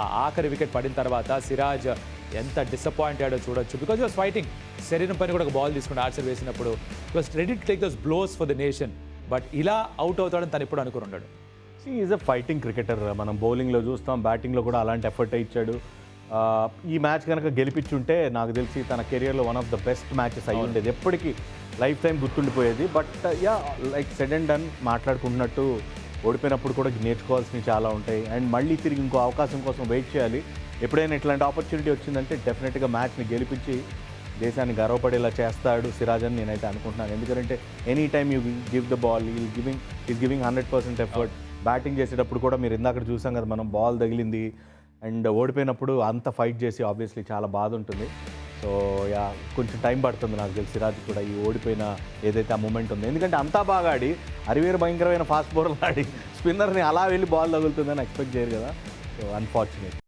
ఆ ఆఖరి వికెట్ పడిన తర్వాత సిరాజ్ ఎంత డిసప్పాయింట్ అయ్యాడో చూడొచ్చు. బికాజ్ వాస్ ఫైటింగ్ శరీరం పైన కూడా ఒక బాల్ తీసుకుని ఆర్చర్ వేసినప్పుడు was ready to take those blows for the nation but ఇలా అవుట్ అవుతాడని తను ఎప్పుడు అనుకుని ఉన్నాడు ఈజ్ అ ఫైటింగ్ క్రికెటర్ మనం బౌలింగ్లో చూస్తాం బ్యాటింగ్లో కూడా అలాంటి ఎఫర్ట్ ఇచ్చాడు. ఈ మ్యాచ్ కనుక గెలిపించుంటే నాకు తెలిసి తన కెరియర్లో one of the best matches అయి ఉండేది. ఎప్పటికీ life time గుర్తుండిపోయేది but yeah like said and done మాట్లాడుకుంటున్నట్టు ఓడిపోయినప్పుడు కూడా నేర్చుకోవాల్సినవి చాలా ఉంటాయి. అండ్ మళ్ళీ తిరిగి ఇంకో అవకాశం కోసం వెయిట్ చేయాలి. ఎప్పుడైనా ఇట్లాంటి ఆపర్చునిటీ వచ్చిందంటే డెఫినెట్గా మ్యాచ్ని గెలిపించి దేశాన్ని గర్వపడేలా చేస్తాడు సిరాజ్ అని నేనైతే అనుకుంటున్నాను. ఎందుకంటే any time you give the ball he giving is giving hundred percent effort. Batting చేసేటప్పుడు కూడా మీరు ఇందాక చూసాం కదా మనం బాల్ తగిలింది. అండ్ ఓడిపోయినప్పుడు అంత ఫైట్ చేసి ఆబ్వియస్లీ చాలా బాధ ఉంటుంది. సో యా కొంచెం టైం పడుతుంది నాకు తెలిసి. రాజు కూడా ఈ ఓడిపోయిన ఏదైతే ఆ మూమెంట్ ఉంది. ఎందుకంటే అంతా బాగా ఆడి అరివేరు భయంకరమైన ఫాస్ట్ బౌలర్ ఆడి స్పిన్నర్ని అలా వెళ్ళి బాల్ తగులుతుందని ఎక్స్పెక్ట్ చేయరు కదా. So unfortunate